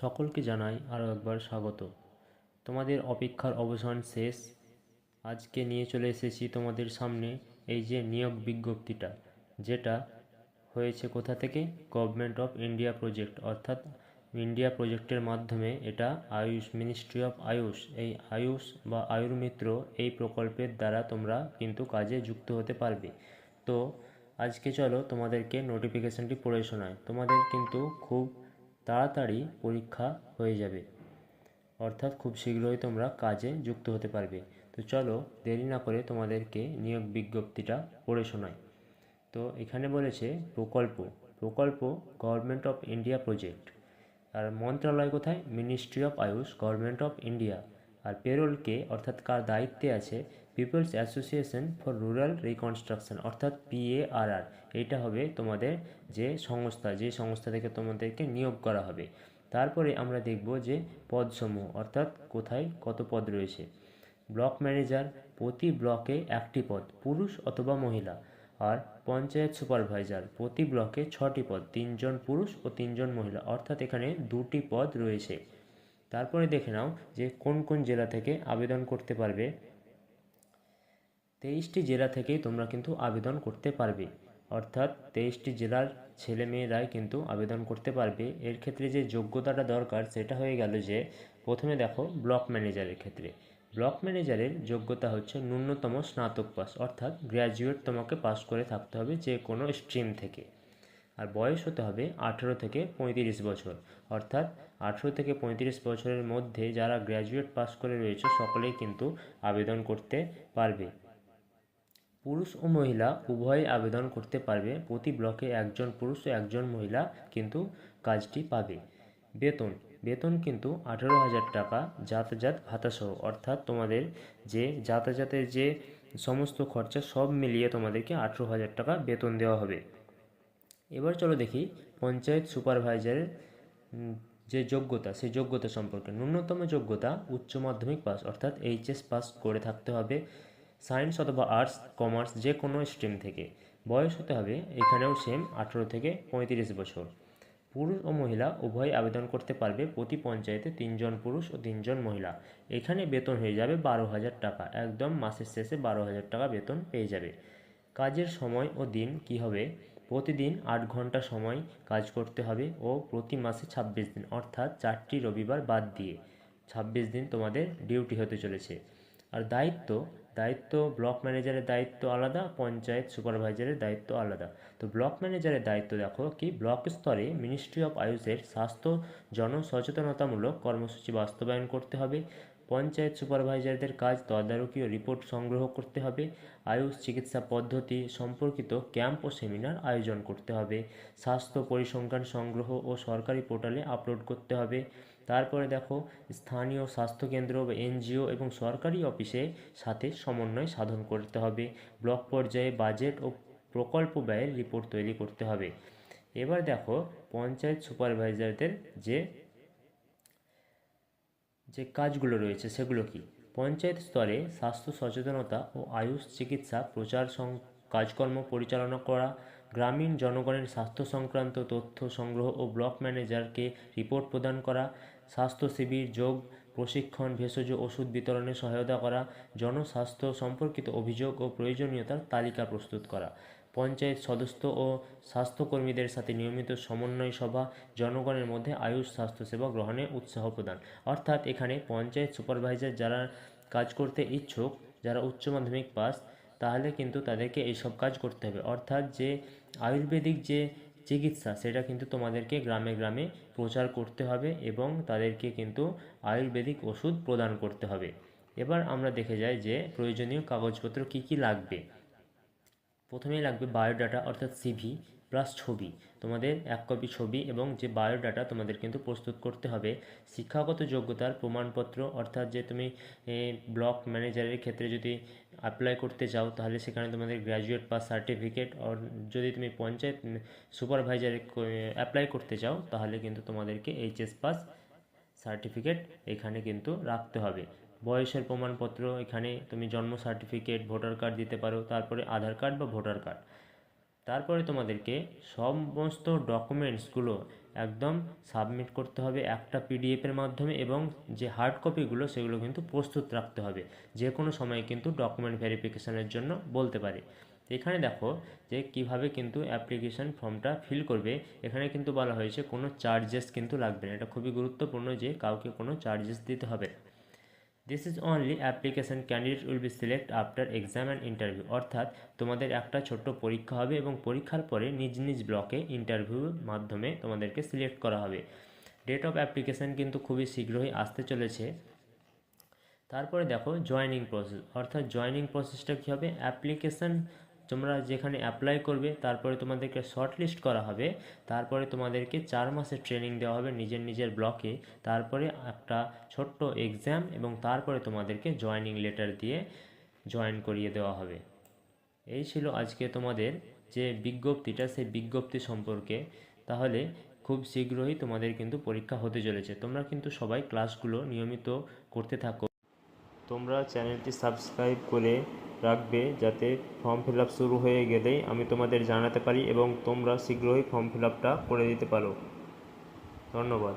সকলকে জানাই আরও একবার স্বাগত। তোমাদের অপেক্ষার অবসান শেষ। আজকে নিয়ে চলে এসেছি তোমাদের সামনে এই যে নিয়োগ বিজ্ঞপ্তিটা, যেটা হয়েছে কোথা থেকে? গভর্নমেন্ট অফ ইন্ডিয়া প্রজেক্ট অর্থাৎ ইন্ডিয়া প্রজেক্টের মাধ্যমে এটা আয়ুষ মিনিস্ট্রি অফ আয়ুষ এই আয়ুষ বা আয়ুর্মিত্র এই প্রকল্পের দ্বারা তোমরা কিন্তু কাজে যুক্ত হতে পারবে। তো আজকে চলো তোমাদেরকে নোটিফিকেশানটি পড়ে শোনায় তোমাদের কিন্তু খুব তাড়াতাড়ি পরীক্ষা হয়ে যাবে। অর্থাৎ খুব শীঘ্রই তোমরা কাজে যুক্ত হতে পারবে। তো চলো দেরি না করে তোমাদেরকে নিয়োগ বিজ্ঞপ্তিটা পড়ে শোনাই। তো এখানে বলেছে প্রকল্প। প্রকল্প গভর্নমেন্ট অফ ইন্ডিয়া প্রজেক্ট আর মন্ত্রণালয় কোথায়? Ministry of AYUSH government of India আর পেরোলকে অর্থাৎ কার দায়িত্বে আছে people's association for rural reconstruction অর্থাৎ পিএআরআর এইটা হবে তোমাদের যে সংস্থা যে সংস্থা থেকে তোমাদেরকে নিয়োগ করা হবে। তারপরে আমরা দেখব যে পদসমূহ, অর্থাৎ কোথায় কত পদ রয়েছে। ব্লক ম্যানেজার প্রতি ব্লকে একটি পদ, পুরুষ অথবা মহিলা। আর পঞ্চায়েত সুপারভাইজার প্রতি ব্লকে ছটি পদ, তিনজন পুরুষ ও তিনজন মহিলা, অর্থাৎ এখানে দুটি পদ রয়েছে। তারপরে দেখে নাও যে কোন কোন জেলা থেকে আবেদন করতে পারবে। তেইশটি জেলা থেকেই তোমরা কিন্তু আবেদন করতে পারবে। অর্থাৎ তেইশটি জেলার ছেলে মেয়েরাই কিন্তু আবেদন করতে পারবে। এর ক্ষেত্রে যে যোগ্যতাটা দরকার, সেটা হয়ে গেল যে, প্রথমে দেখো ব্লক ম্যানেজারের ক্ষেত্রে। ব্লক ম্যানেজারের যোগ্যতা হচ্ছে ন্যূনতম স্নাতক পাস, অর্থাৎ গ্র্যাজুয়েট তোমাকে পাস করে থাকতে হবে যে কোনো স্ট্রিম থেকে। আর বয়স হতে হবে আঠেরো থেকে পঁয়ত্রিশ বছর। অর্থাৎ আঠেরো থেকে পঁয়ত্রিশ বছরের মধ্যে যারা গ্র্যাজুয়েট পাস করে রয়েছে, সকলেই কিন্তু আবেদন করতে পারবে। পুরুষ ও মহিলা উভয়ই আবেদন করতে পারবে। প্রতি ব্লকে একজন পুরুষ ও একজন মহিলা কিন্তু কাজটি পাবে। বেতন। বেতন কিন্তু আঠেরো হাজার টাকা যাতায়াত ভাতাসহ অর্থাৎ তোমাদের যে যাতায়াতের যে সমস্ত খরচা সব মিলিয়ে তোমাদেরকে আঠেরো হাজার টাকা বেতন দেওয়া হবে। এবার চলো দেখি পঞ্চায়েত সুপারভাইজারের যে যোগ্যতা, সেই যোগ্যতা সম্পর্কে। ন্যূনতম যোগ্যতা উচ্চ মাধ্যমিক পাস, অর্থাৎ এইচএস পাস করে থাকতে হবে। সায়েন্স অথবা আর্টস, কমার্স যে কোনো স্ট্রিম থেকে। বয়স হতে হবে এখানেও সেম আঠেরো থেকে পঁয়ত্রিশ বছর। পুরুষ ও মহিলা উভয় আবেদন করতে পারবে প্রতি পঞ্চায়েতে তিনজন পুরুষ ও তিনজন মহিলা। এখানে বেতন হয়ে যাবে বারো হাজার টাকা। একদম মাসের শেষে বারো হাজার টাকা বেতন পেয়ে যাবে। কাজের সময় ও দিন কি হবে? প্রতিদিন আট ঘণ্টা সময় কাজ করতে হবে ও প্রতি মাসে ছাব্বিশ দিন, অর্থাৎ চারটি রবিবার বাদ দিয়ে ছাব্বিশ দিন তোমাদের ডিউটি হতে চলেছে। আর দায়িত্ব দায়িত্ব, ব্লক ম্যানেজারের দায়িত্ব আলাদা, পঞ্চায়েত সুপারভাইজারের দায়িত্ব আলাদা। তো ব্লক ম্যানেজারের দায়িত্ব দেখো কি? ব্লক স্তরে মিনিস্ট্রি অফ আয়ুষের স্বাস্থ্য, জনসচেতনতামূলক কর্মসূচি বাস্তবায়ন করতে হবে। পঞ্চায়েত সুপারভাইজারদের কাজ তদারকি ও রিপোর্ট সংগ্রহ করতে হবে। আয়ুষ চিকিৎসা পদ্ধতি সম্পর্কিত ক্যাম্প ও সেমিনার আয়োজন করতে হবে। স্বাস্থ্য পরিসংখ্যান সংগ্রহ ও সরকারি পোর্টালে আপলোড করতে হবে। তারপরে দেখো, স্থানীয় স্বাস্থ্যকেন্দ্র বা এনজিও এবং সরকারি অফিসে সাথে সমন্বয় সাধন করতে হবে। ব্লক পর্যায়ে বাজেট ও প্রকল্প ব্যয়ের রিপোর্ট তৈরি করতে হবে। এবার দেখো, পঞ্চায়েত সুপারভাইজারদের যে যে কাজগুলো রয়েছে সেগুলো কি? পঞ্চায়েত স্তরে স্বাস্থ্য সচেতনতা ও আয়ুষ চিকিৎসা, প্রচার কাজকর্ম পরিচালনা করা গ্রামীণ জনগণের স্বাস্থ্য সংক্রান্ত তথ্য সংগ্রহ ও ব্লক ম্যানেজারকে রিপোর্ট প্রদান করা, স্বাস্থ্য শিবির, যোগ, প্রশিক্ষণ, ভেষজ ওষুধ বিতরণে সহায়তা করা, জনস্বাস্থ্য সম্পর্কিত অভিযোগ ও প্রয়োজনীয়তার তালিকা প্রস্তুত করা, পঞ্চায়েত সদস্য ও স্বাস্থ্যকর্মীদের সাথে নিয়মিত সমন্বয় সভা, জনগণের মধ্যে আয়ুষ স্বাস্থ্যসেবা গ্রহণে উৎসাহ প্রদান। অর্থাৎ এখানে পঞ্চায়েত সুপারভাইজার যারা কাজ করতে ইচ্ছুক, যারা উচ্চ মাধ্যমিক পাস তাহলে কিন্তু তাদেরকে এইসব কাজ করতে হবে। অর্থাৎ যে আয়ুর্বেদিক যে চিকিৎসা, সেটা কিন্তু তোমাদেরকে গ্রামে গ্রামে প্রচার করতে হবে এবং তাদেরকে কিন্তু আয়ুর্বেদিক ওষুধ প্রদান করতে হবে। এবার আমরা দেখে যাই যে প্রয়োজনীয় কাগজপত্র কি কি লাগবে। প্রথমেই লাগবে বায়োডাটা, অর্থাৎ সিভি প্লাস ছবি। তোমাদের এক কপি ছবি এবং যে বায়োডাটা তোমাদের কিন্তু প্রস্তুত করতে হবে। শিক্ষাগত যোগ্যতার প্রমাণপত্র অর্থাৎ যে তুমি ব্লক ম্যানেজারের ক্ষেত্রে যদি অ্যাপ্লাই করতে চাও তাহলে সেখানে তোমাদের গ্র্যাজুয়েট পাস সার্টিফিকেট আর যদি তুমি পঞ্চায়েত সুপারভাইজারে অ্যাপ্লাই করতে চাও তাহলে কিন্তু তোমাদেরকে এইচএস পাস সার্টিফিকেট এখানে কিন্তু রাখতে হবে। বয়সের প্রমাণপত্র এখানে তুমি জন্ম সার্টিফিকেট ভোটার কার্ড দিতে পারো, তারপরে আধার কার্ড বা ভোটার কার্ড তারপরে তোমাদেরকে সমস্ত ডকুমেন্টসগুলো একদম সাবমিট করতে হবে একটা পিডিএফের মাধ্যমে এবং যে হার্ড কপিগুলো সেগুলো কিন্তু প্রস্তুত রাখতে হবে। যে কোনো সময় কিন্তু ডকুমেন্ট ভেরিফিকেশনের জন্য বলতে পারে। এখানে দেখো যে কীভাবে কিন্তু অ্যাপ্লিকেশন ফর্মটা ফিল করবে। এখানে কিন্তু বলা হয়েছে কোনো চার্জেস কিন্তু লাগবে না। এটা খুবই গুরুত্বপূর্ণ যে কাউকে কোনো চার্জেস দিতে হবে। This is only application candidate will be select after exam and interview অর্থাৎ, তোমাদের একটা ছোট্ট পরীক্ষা হবে এবং পরীক্ষার পরে নিজ নিজ ব্লকে ইন্টারভিউর মাধ্যমে তোমাদেরকে সিলেক্ট করা হবে। ডেট অফ অ্যাপ্লিকেশান কিন্তু খুবই শীঘ্রই আসতে চলেছে। তারপরে দেখো জয়নিং প্রসেস অর্থাৎ জয়নিং প্রসেসটা কী হবে? অ্যাপ্লিকেশান তোমরা যেখানে অ্যাপ্লাই করবে, তারপরে তোমাদেরকে শর্ট লিস্ট করা হবে, তারপরে তোমাদেরকে চার মাসের ট্রেনিং দেওয়া হবে নিজের নিজের ব্লকে তারপরে একটা ছোট্ট এক্সাম এবং তারপরে তোমাদেরকে জয়নিং লেটার দিয়ে জয়েন করিয়ে দেওয়া হবে। এই ছিল আজকে তোমাদের যে বিজ্ঞপ্তিটা, সেই বিজ্ঞপ্তি সম্পর্কে। তাহলে খুব শীঘ্রই তোমাদের কিন্তু পরীক্ষা হতে চলেছে। তোমরা কিন্তু সবাই ক্লাসগুলো নিয়মিত করতে থাকো। তোমরা চ্যানেলটি সাবস্ক্রাইব করে রাখবে যাতে ফর্ম ফিল শুরু হয়ে গেলেই আমি তোমাদের জানাতে পারি এবং তোমরা শীঘ্রই ফর্ম ফিল করে দিতে পারো। ধন্যবাদ।